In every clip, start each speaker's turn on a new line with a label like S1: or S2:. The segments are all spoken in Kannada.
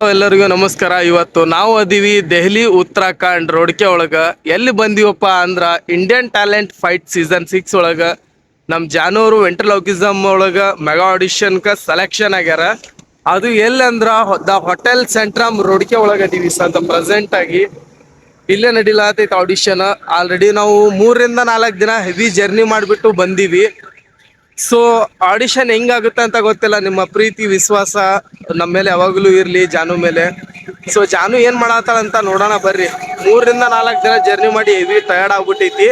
S1: ಎಲ್ಲರಿಗೂ ನಮಸ್ಕಾರ. ಇವತ್ತು ನಾವು ಅದೀವಿ ದೆಹಲಿ ಉತ್ತರಾಖಂಡ್ ರೋಡ್ಕೆ ಒಳಗ. ಎಲ್ಲಿ ಬಂದೀವಪ್ಪ ಅಂದ್ರ Indian talent fight season six ಒಳಗ. ನಮ್ ಜಾನೂರು ವೆಂಟ್ರಲೋಕಿಸಮ್ ಒಳಗ ಮೆಗಾ ಆಡಿಷನ್ಕ ಸೆಲೆಕ್ಷನ್ ಆಗ್ಯಾರ. ಅದು ಎಲ್ಲಿ ಅಂದ್ರ ದ ಹೋಟೆಲ್ ಸೆಂಟ್ರಮ್ ರೋಡ್ಕೆ ಒಳಗ ಅದೀವಿ ಸದ ಪ್ರೆಸೆಂಟ್ ಆಗಿ. ಇಲ್ಲೇ ನಡಿಲಾತೈತೆ ಆಡಿಷನ್ ಆಲ್ರೆಡಿ ನಾವು ಮೂರರಿಂದ ನಾಲ್ಕು ದಿನ ಹೆವಿ ಜರ್ನಿ ಮಾಡಿಬಿಟ್ಟು ಬಂದೀವಿ. ಸೊ ಆಡಿಷನ್ ಹೆಂಗಾಗುತ್ತೆ ಅಂತ ಗೊತ್ತಿಲ್ಲ. ನಿಮ್ಮ ಪ್ರೀತಿ, ವಿಶ್ವಾಸ ನಮ್ಮ ಮೇಲೆ ಯಾವಾಗಲೂ ಇರಲಿ ಜಾನು ಮೇಲೆ. ಸೊ ಜಾನು ಏನು ಮಾಡತ್ತಾಳ ಅಂತ ನೋಡೋಣ ಬರ್ರಿ. ಮೂರರಿಂದ ನಾಲ್ಕು ದಿನ ಜರ್ನಿ ಮಾಡಿ ಹೆವಿ ಟಯರ್ಡ್ ಆಗ್ಬಿಟ್ಟೈತಿ.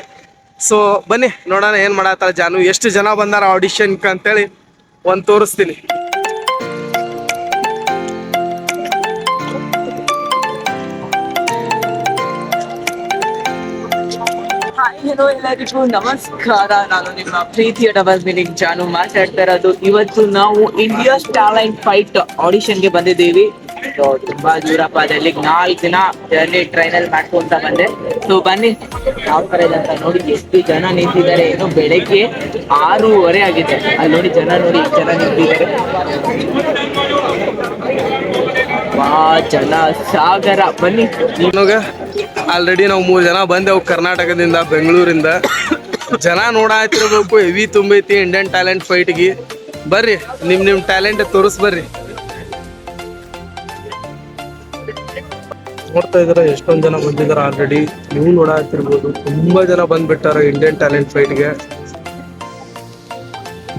S1: ಸೊ ಬನ್ನಿ ನೋಡೋಣ ಏನು ಮಾಡತ್ತಾಳ ಜಾನು. ಎಷ್ಟು ಜನ ಬಂದಾರ ಆಡಿಷನ್ಗೆ ಅಂತೇಳಿ ಒಂದು ತೋರಿಸ್ತೀನಿ.
S2: ಹಾಯ್ ಹಲೋ ಎಲ್ಲರಿಗೂ. ನಮಸ್ಕಾರ. ನಾನು ನಿಮ್ಮ ಪ್ರೀತಿಯ ಡಬಲ್ ಮೀನಿಂಗ್ ಜಾನು ಮಾತಾಡ್ತಾ ಇರೋದು. ಇವತ್ತು ನಾವು ಇಂಡಿಯಾಸ್ ಟ್ಯಾಲೆಂಟ್ ಫೈಟ್ ಆಡಿಷನ್ಗೆ ಬಂದಿದ್ದೀವಿ. ತುಂಬಾ ದೂರ ಪಾದಲ್ಲಿ ನಾಲ್ಕು ದಿನ ಜರ್ನಿ ಟ್ರೈನಲ್ಲಿ ಮಾಡ್ಕೊಂತ ಬಂದೆ. ಸೊ ಬನ್ನಿ. ಯಾವ ತರ ಇದೆ ಅಂತ ನೋಡಿ. ಎಷ್ಟು ಜನ ನಿಂತಿದ್ದಾರೆ ಏನು ಬೆಳಗ್ಗೆ ಆರೂವರೆ ಆಗಿದೆ. ಅಲ್ಲಿ ನೋಡಿ ಜನ ನೋಡಿ ಜನ ನಿಂತಿದ್ದಾರೆ. ಜನ ಸಾಗರ. ಬನ್ನಿ.
S1: ನಿಮಗೆ ಆಲ್ರೆಡಿ ನಾವು ಮೂರು ಜನ ಬಂದೆವು ಕರ್ನಾಟಕದಿಂದ, ಬೆಂಗಳೂರಿಂದ. ಜನ ನೋಡಾತಿರ್ಬೇಕು ಹೆವಿ ತುಂಬೈತಿ ಇಂಡಿಯನ್ ಟ್ಯಾಲೆಂಟ್ ಫೈಟ್ಗೆ ಬರ್ರಿ, ನಿಮ್ ನಿಮ್ ಟ್ಯಾಲೆಂಟ್ ತೋರಿಸ್ ಬರ್ರಿ. ನೋಡ್ತಾ ಇದಾರೆ ಎಷ್ಟೊಂದ್ ಜನ ಬಂದಿದಾರ ಆಲ್ರೆಡಿ ನೀವು ನೋಡಾತಿರ್ಬೋದು ತುಂಬಾ ಜನ ಬಂದ್ಬಿಟ್ಟಾರ ಇಂಡಿಯನ್ ಟ್ಯಾಲೆಂಟ್ ಫೈಟ್ಗೆ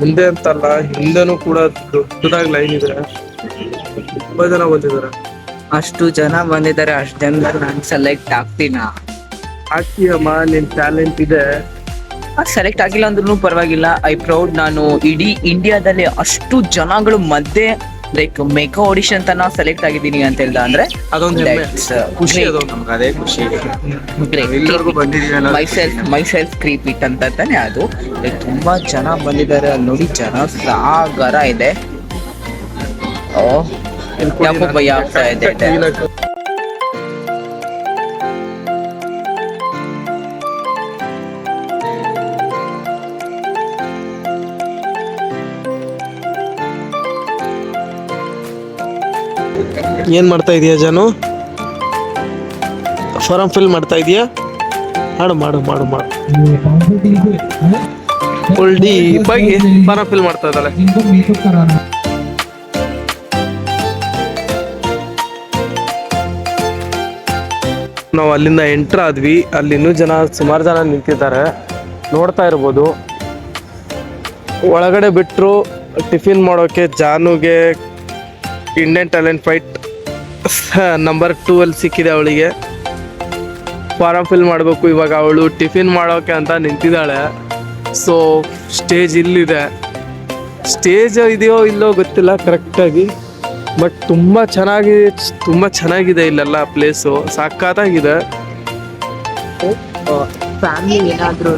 S1: ಮುಂದೆ ಅಂತಲ್ಲ, ಹಿಂದೆನೂ ಕೂಡ ದೊಡ್ಡದಾಗಿ ಲೈನ್ ಇದೆ. ತುಂಬಾ ಜನ ಬಂದಿದ್ದಾರೆ.
S2: ಅಷ್ಟು ಜನ ಬಂದಿದ್ದಾರೆ ಅಷ್ಟು ಜನ ನಾನು ಸೆಲೆಕ್ಟ್ ಆಗ್ತೀನಾ?
S1: ಆಗ್ತೀಯಮ್ಮ ನಿನ್ ಟ್ಯಾಲೆಂಟ್ ಇದೆ.
S2: ಸೆಲೆಕ್ಟ್ ಆಗಿಲ್ಲ ಅಂದ್ರೂ ಪರವಾಗಿಲ್ಲ. ಐ ಪ್ರೌಡ್ ನಾನು. ಇಡೀ ಇಂಡಿಯಾದಲ್ಲಿ ಅಷ್ಟು ಜನಗಳು ಮಧ್ಯೆ ಲೈಕ್ ಮೆಗಾ ಆಡಿಷನ್ ತನ ಸೆಲೆಕ್ಟ್ ಆಗಿದ್ದೀನಿ ಅಂತ ಹೇಳ್ದ ಅಂದ್ರೆ
S1: ಅದೊಂದು ಹೆಮ್ಮೆ. ಖುಷಿ ಅದು ನಮ್ಗೆ ಅದೇ ಖುಷಿ. ಎಲ್ಲರಿಗೂ
S2: my self my self creep it ಅಂತ ತಾನೆ ಅದು. ತುಂಬಾ ಜನ ಬಂದಿದ್ದಾರೆ. ಅಲ್ಲಿ ನೋಡಿ ಜನ ಸಾಗರ ಇದೆ. ಓ. ಯಾಕೋ ಭಯ ಆಗ್ತಾ ಇದೆ
S1: ಏನ್ ಮಾಡ್ತಾ ಇದೀಯಾ ಜಾನು? ಫಾರಂ ಫಿಲ್ ಮಾಡ್ತಾ ಇದೀಯಾ? ಮಾಡು ಮಾಡು ಮಾಡು ಮಾಡು. ಫುಲ್ ಡೀಪಾಗಿ ಫಾರಂ ಫಿಲ್ ಮಾಡ್ತಾ ಇದ್ದಾಳೆ? ನಾವು ಅಲ್ಲಿಂದ ಎಂಟ್ರ್ ಆದ್ವಿ. ಅಲ್ಲಿ ಇನ್ನೂ ಜನ, ಸುಮಾರು ಜನ ನಿಂತಿದ್ದಾರೆ. ನೋಡ್ತಾ ಇರ್ಬೋದು. ಒಳಗಡೆ ಬಿಟ್ಟರು ಟಿಫಿನ್ ಮಾಡೋಕ್ಕೆ ಜಾನುಗೆ Indian talent fight number two ಅಲ್ಲಿ ಸಿಕ್ಕಿದೆ ಅವಳಿಗೆ. ಫಾರಮ್ ಫಿಲ್ ಮಾಡಬೇಕು ಇವಾಗ ಅವಳು. ಟಿಫಿನ್ ಮಾಡೋಕೆ ಅಂತ ನಿಂತಿದ್ದಾಳೆ. ಸೊ ಸ್ಟೇಜ್ ಇಲ್ಲಿದೆ. ಸ್ಟೇಜ್ ಇದೆಯೋ ಇಲ್ಲೋ ಗೊತ್ತಿಲ್ಲ ಕರೆಕ್ಟಾಗಿ ಬಟ್ ತುಂಬ ಚೆನ್ನಾಗಿ ತುಂಬ ಚೆನ್ನಾಗಿದೆ ಇಲ್ಲೆಲ್ಲ ಪ್ಲೇಸು ಸಾಕಾದಾಗಿದೆ
S2: ಫ್ಯಾಮಿಲಿ ಏನಾದ್ರೂ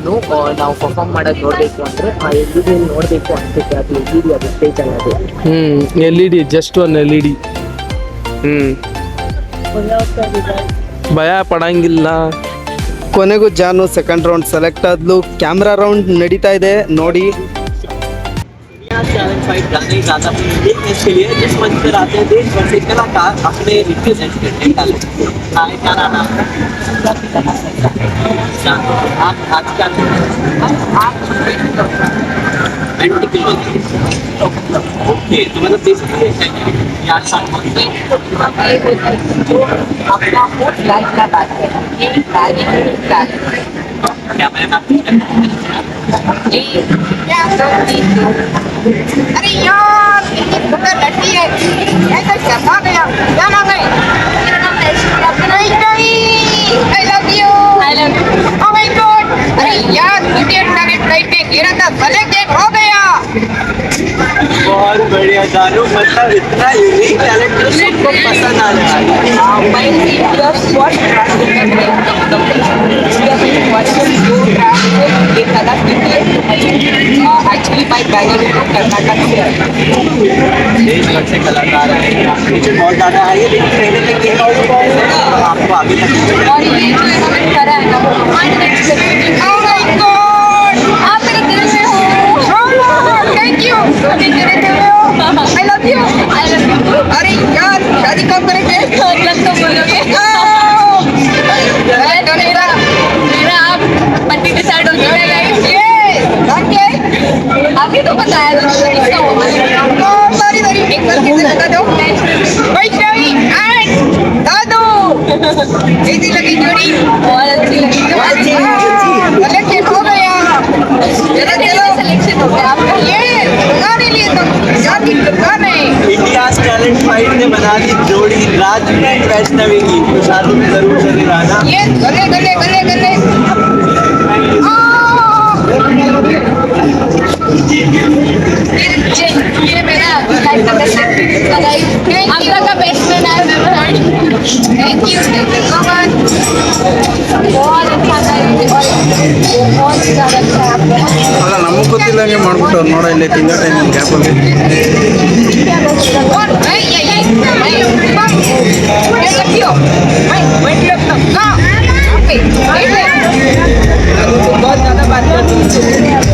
S2: ನಾವು ಪರ್ಫಾರ್ಮ್ ಮಾಡೋದು ನೋಡಬೇಕು ಅಂದ್ರೆ ಆ ಎಲ್ ಇ ನೋಡಬೇಕು ಅನ್ಸುತ್ತೆ. ಅದು ಎಲ್ ಇ ಡಿ ಅದು ಸ್ಟೇಜ್ ಅಲ್ಲಿ
S1: ಹ್ಞೂ L E D just one L E D ಹ್ಞೂ ಭಯ ಪಡಂಗಿಲ್ಲ. ಕೊನೆಗೂ ಜಾನು ಸೆಕೆಂಡ್ ರೌಂಡ್ ಸೆಲೆಕ್ಟ್ ಆದ್ಲು. ಕ್ಯಾಮ್ರಾ ರೌಂಡ್ ನಡೀತಾ ಇದೆ. ನೋಡಿ.
S2: फाइट गाने गाता अपने देखने के लिए। जिस मंच पर आते हैं, देश भर से कलाकार अपने रिप्रेजेंट हैं टैलेंट हाय क्या नाम आप आज क्या ओके तो मतलब बेसिकली यार अपना लाइफ का बात है।
S3: Aray yun! Hindi po ka na siya.
S2: बहुत बढ़िया, दारू मतलब इतना यूनिक टैलेंट तो सबको पसंद आ रहा एक लक्ष्य कलाकार है। नीचे बहुत ज़्यादा है, ये लेकिन पहले तक ये आपको आगे तक
S3: और ये जो करा है ना तो
S4: दादू लगी जोड़ी
S3: बहुत अच्छी लगी
S4: कलेक्शन हो गया चलो चलो
S3: सिलेक्शन हो गया आपका
S4: ये गाने लिए तो जाती दुकान है
S5: इंडिया टैलेंट फाइट ने बना दी जोड़ी। राजवी एंड वैष्णवी की। शादी ज़रूर चले आना।
S4: ये गले गले गले गले
S3: ये मेरा लाइफ का बेस्ट लगाई अंकल का
S6: ಅಲ್ಲ ನಮಗೆ ಗೊತ್ತಿಲ್ಲ ಹಂಗೆ ಮಾಡ್ಬಿಟ್ಟವ್ರು ನೋಡ ಇಲ್ಲಿ ತಿಂಗಳ ಟೈಮ್ ಗ್ಯಾಪಲ್ಲಿ
S4: बहुत ज़्यादा बात करती है